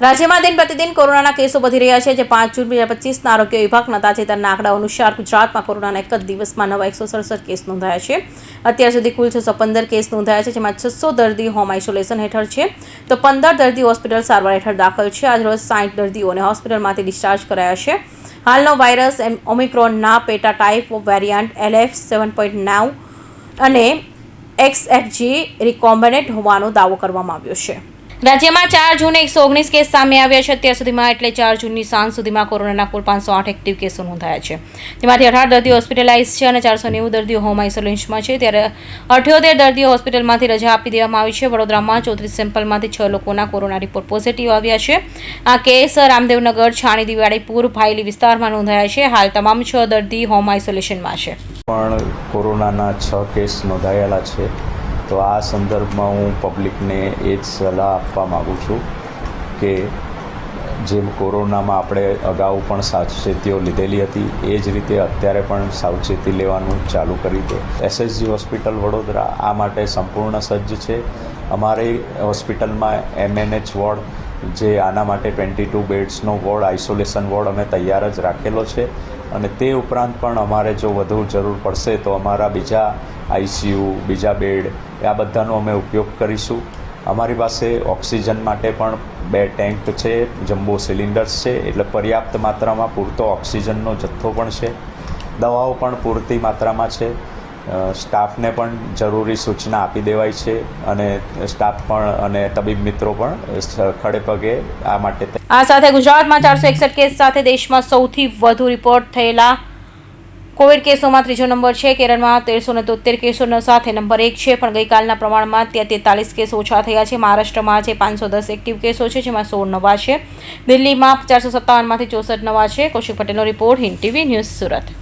રાજ્યમાં દિન પ્રતિદિન કોરોનાના કેસો વધી રહ્યા છે. જે પાંચ જૂન બે હજાર પચીસના આરોગ્ય વિભાગના તાજેતરના આંકડા અનુસાર ગુજરાતમાં કોરોનાના એક જ દિવસમાં નવા એકસો સડસઠ કેસ નોંધાયા છે. અત્યાર સુધી કુલ છસો પંદર કેસ નોંધાયા છે, જેમાં છસો દર્દી હોમ આઇસોલેશન હેઠળ છે. તો પંદર દર્દી હોસ્પિટલ સારવાર હેઠળ દાખલ છે. આજરોજ સાઠ દર્દીઓને હોસ્પિટલમાંથી ડિસ્ચાર્જ કરાયા છે. હાલનો વાયરસ એમ ઓમિક્રોનના પેટા type variant LF seven point nine અને એક્સએફજી રિકોમ્બિનેટ હોવાનો દાવો કરવામાં આવ્યો છે. રાજ્યમાં ચાર જૂને એકસો ઓગણીસ કેસ સામે આવ્યા છે. અત્યાર સુધીમાં એટલે ચાર જૂનની સાંજ સુધીમાં કોરોનાના કુલ પાંચસો આઠ એક્ટિવ કેસો નોંધાયા છે. તેમાંથી અઢાર દર્દીઓ હોસ્પિટલાઇઝ છે અને ચારસો નેવું દર્દીઓ હોમ આઇસોલેશનમાં છે. ત્યારે અઠ્યોતેર દર્દીઓ હોસ્પિટલમાંથી રજા આપી દેવામાં આવી છે. વડોદરામાં ચોત્રીસ સેમ્પલમાંથી છ લોકોના કોરોના રિપોર્ટ પોઝિટિવ આવ્યા છે. આ કેસ રામદેવનગર, છાણી, દિવાળીપુર, ભાયલી વિસ્તારમાં નોંધાયા છે. હાલ તમામ છ દર્દી હોમ આઇસોલેશનમાં છે. પણ કોરોનાના છ કેસ નોંધાયેલા છે. તો આ સંદર્ભમાં હું પબ્લિકને એ જ સલાહ આપવા માગું છું કે જેમ કોરોનામાં આપણે અગાઉ પણ સાવચેતીઓ લીધેલી હતી, એ જ રીતે અત્યારે પણ સાવચેતી લેવાનું ચાલુ કરી દે. એસએસજી હોસ્પિટલ વડોદરા આ માટે સંપૂર્ણ સજ્જ છે. અમારી હોસ્પિટલમાં એમએનએચ વોર્ડ, જે આના માટે ટ્વેન્ટી ટુ બેડ્સનો વોર્ડ, આઇસોલેશન વોર્ડ અમે તૈયાર જ રાખેલો છે. અને તે ઉપરાંત પણ અમારે જો વધુ જરૂર પડશે તો અમારા બીજા આઈસીયુ, બીજા બેડ, આ બધાનો અમે ઉપયોગ કરીશું. અમારી પાસે ઓક્સિજન માટે પણ બે ટેન્ક છે, જમ્બો સિલિન્ડર્સ છે, એટલે પર્યાપ્ત માત્રામાં પૂરતો ઓક્સિજનનો જથ્થો પણ છે. દવાઓ પણ પૂરતી માત્રામાં છે. સ્ટાફને પણ જરૂરી સૂચના આપી દેવાય છે અને સ્ટાફ પણ અને તબીબ મિત્રો પણ ખડે પગે આ માટે આ સાથે ગુજરાતમાં ચારસો એકસઠ કેસ સાથે દેશમાં સૌથી વધુ રિપોર્ટ થયેલા કોવિડ કેસોમાં ત્રીજો નંબર છે. કેરળમાં તેરસો ને તોતેર કેસોનો સાથે નંબર એક છે, પણ ગઈકાલના પ્રમાણમાં ત્યાં તેતાલીસ કેસ ઓછા થયા છે. મહારાષ્ટ્રમાં છે પાંચસો દસ એક્ટિવ કેસો છે, જેમાં સોળ નવા છે. દિલ્હીમાં ચારસો સત્તાવનમાંથી ચોસઠ નવા છે. કૌશિક પટેલનો report Hind TV news Surat.